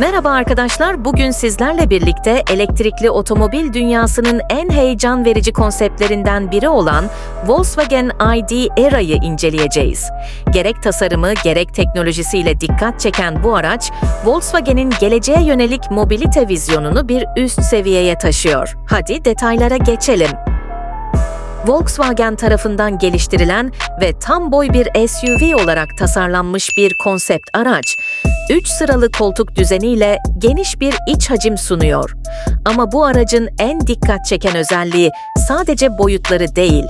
Merhaba arkadaşlar, bugün sizlerle birlikte elektrikli otomobil dünyasının en heyecan verici konseptlerinden biri olan Volkswagen ID Era'yı inceleyeceğiz. Gerek tasarımı gerek teknolojisiyle dikkat çeken bu araç, Volkswagen'in geleceğe yönelik mobilite vizyonunu bir üst seviyeye taşıyor. Hadi detaylara geçelim. Volkswagen tarafından geliştirilen ve tam boy bir SUV olarak tasarlanmış bir konsept araç, 3 sıralı koltuk düzeniyle geniş bir iç hacim sunuyor. Ama bu aracın en dikkat çeken özelliği sadece boyutları değil,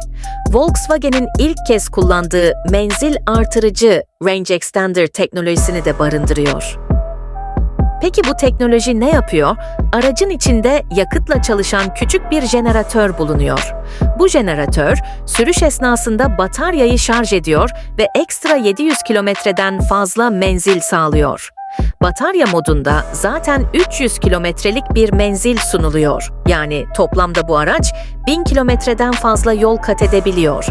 Volkswagen'in ilk kez kullandığı menzil artırıcı Range Extender teknolojisini de barındırıyor. Peki bu teknoloji ne yapıyor? Aracın içinde yakıtla çalışan küçük bir jeneratör bulunuyor. Bu jeneratör sürüş esnasında bataryayı şarj ediyor ve ekstra 700 kilometreden fazla menzil sağlıyor. Batarya modunda zaten 300 kilometrelik bir menzil sunuluyor. Yani toplamda bu araç 1000 kilometreden fazla yol kat edebiliyor.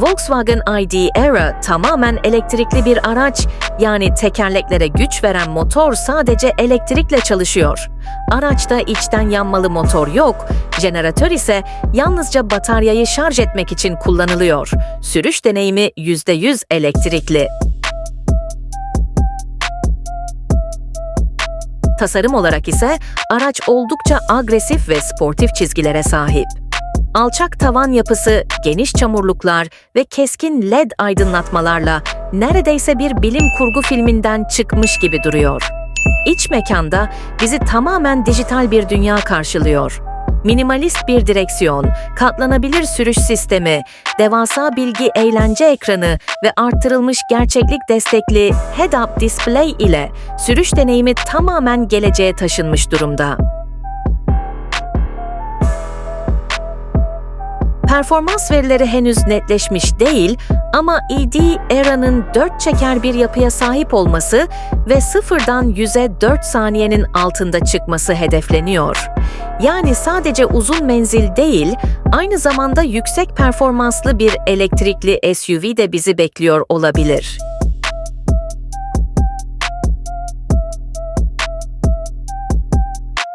Volkswagen ID Era tamamen elektrikli bir araç, yani tekerleklere güç veren motor sadece elektrikle çalışıyor. Araçta içten yanmalı motor yok, jeneratör ise yalnızca bataryayı şarj etmek için kullanılıyor. Sürüş deneyimi %100 elektrikli. Tasarım olarak ise araç oldukça agresif ve sportif çizgilere sahip. Alçak tavan yapısı, geniş çamurluklar ve keskin LED aydınlatmalarla neredeyse bir bilim kurgu filminden çıkmış gibi duruyor. İç mekanda bizi tamamen dijital bir dünya karşılıyor. Minimalist bir direksiyon, katlanabilir sürüş sistemi, devasa bilgi eğlence ekranı ve arttırılmış gerçeklik destekli head-up display ile sürüş deneyimi tamamen geleceğe taşınmış durumda. Performans verileri henüz netleşmiş değil ama ED Era'nın 4 çeker bir yapıya sahip olması ve sıfırdan 100'e 4 saniyenin altında çıkması hedefleniyor. Yani sadece uzun menzil değil, aynı zamanda yüksek performanslı bir elektrikli SUV de bizi bekliyor olabilir.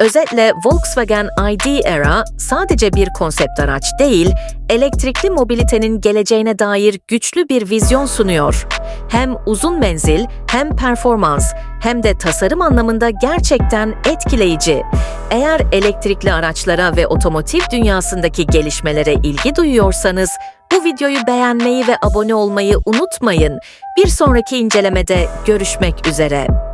Özetle Volkswagen ID Era sadece bir konsept araç değil, elektrikli mobilitenin geleceğine dair güçlü bir vizyon sunuyor. Hem uzun menzil, hem performans, hem de tasarım anlamında gerçekten etkileyici. Eğer elektrikli araçlara ve otomotiv dünyasındaki gelişmelere ilgi duyuyorsanız, bu videoyu beğenmeyi ve abone olmayı unutmayın. Bir sonraki incelemede görüşmek üzere.